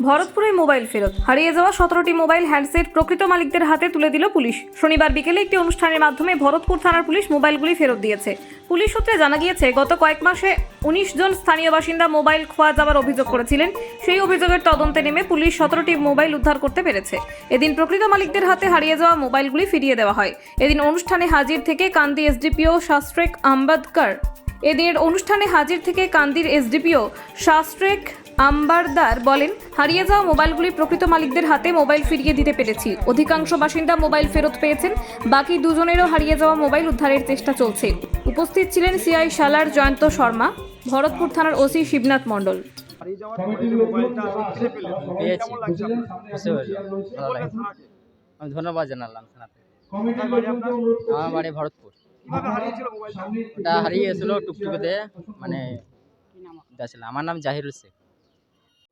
ভরতপুরে mobile ফেরত। হারিয়ে যাওয়া সতেরোটি মোবাইল হ্যান্ডসেট প্রকৃত মালিকদের হাতে তুলে দিল পুলিশ। শনিবার বিকেলে একটি অনুষ্ঠানের মাধ্যমে ভরতপুর থানার পুলিশ মোবাইলগুলি ফেরত দিয়েছে। পুলিশ সূত্রে জানা গিয়েছে, গত কয়েক মাসে উনিশ জন স্থানীয় বাসিন্দা মোবাইল খোয়া যাওয়ার অভিযোগ করেছিলেন। সেই অভিযোগের তদন্তে নেমে পুলিশ সতেরোটি মোবাইল উদ্ধার করতে পেরেছে। এদিন প্রকৃত মালিকদের হাতে হারিয়ে যাওয়া মোবাইলগুলি ফিরিয়ে দেওয়া হয়। এদিন অনুষ্ঠানে হাজির থেকে কান্দি এসডিপিও শাস্ত্রেক আম্বেদকর। এদিনের অনুষ্ঠানে হাজির থেকে কান্দির এসডিপিও শাস্ত্রেক আম্বারদার বলেন হারিয়ে যাওয়া মোবাইলগুলি প্রকৃত মালিকদের হাতে মোবাইল ফিরিয়ে দিতে পেরেছি। অধিকাংশ বাসিন্দা মোবাইল ফেরত পেয়েছেন বাকি দুজনেরও হারিয়ে যাওয়া মোবাইল উদ্ধারের চেষ্টা চলছে। উপস্থিত ছিলেন সিআই শালার জয়ন্ত শর্মা ভরতপুর থানার ওসি শিবনাথ মণ্ডল। ধন্যবাদ জানালাম থানাতে? আমার বাড়ি ভরতপুর। ওটা হারিয়ে টুকটুকিতে মানে আমার নাম জাহিরুল শেখ।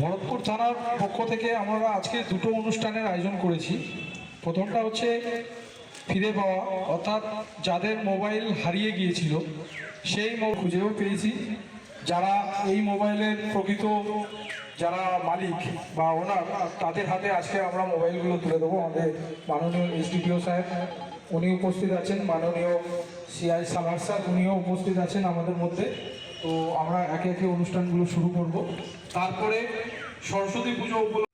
ভরতপুর থানার পক্ষ থেকে আমরা আজকে দুটো অনুষ্ঠানের আয়োজন করেছি। প্রথমটা হচ্ছে ফিরে পাওয়া, অর্থাৎ যাদের মোবাইল হারিয়ে গিয়েছিল, সেই খুঁজেও পেয়েছি। যারা এই মোবাইলের প্রকৃত যারা মালিক বা ওনার তাদের হাতে আজকে আমরা মোবাইলগুলো তুলে দেবো। আমাদের মাননীয় এসডিপিও সাহেব উনি উপস্থিত আছেন, মাননীয় সিআই সামার স্যার উনিও উপস্থিত আছেন আমাদের মধ্যে। তো আমরা একে একে অনুষ্ঠানগুলো শুরু করব। তারপরে সরস্বতী পুজো উপলক্ষে